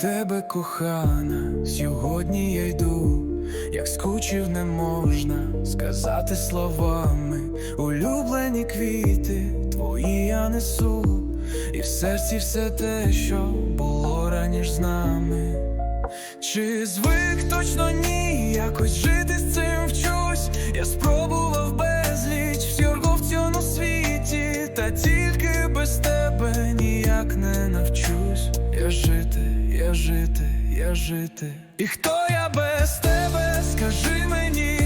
тебе, кохана, сьогодні я йду, як скучив, не можна сказати словами. Улюблені квіти, твої я несу, і в серці все те, що було раніше з нами. Чи звик точно ні, якось жити з цим вчусь. Я спробував жити, я жити. І хто я без тебе? Скажи мені,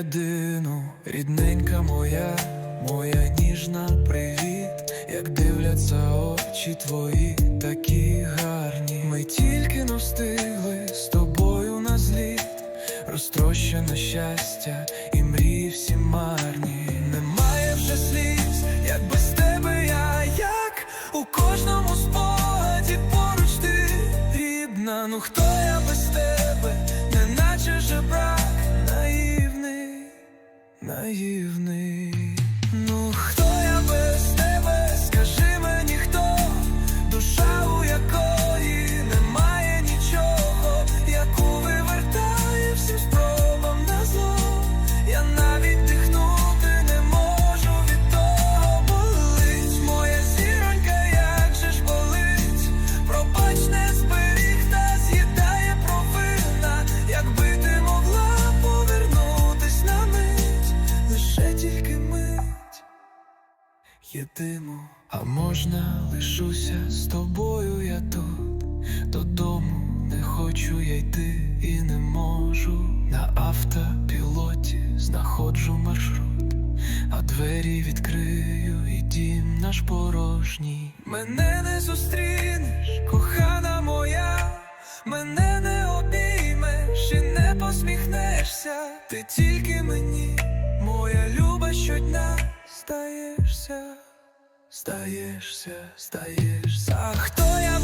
Єдину, рідненька моя, моя ніжна привіт, як дивляться очі твої, такі гарні. Ми тільки но встигли з тобою на зліт, розтрощене щастя і мрії всі марні. Немає вже сліз, як без тебе я, як у кожному спогаді поруч ти рідна. Ну хто наївний. Єдину, а можна лишуся з тобою я тут, додому не хочу я йти і не можу. На автопілоті знаходжу маршрут, а двері відкрию, і дім наш порожній. Мене не зустрінеш, кохана моя, мене не обіймеш і не посміхнешся. Ти тільки мені, моя люба щодня стаєшся, стаєшся, стаєшся. А хто я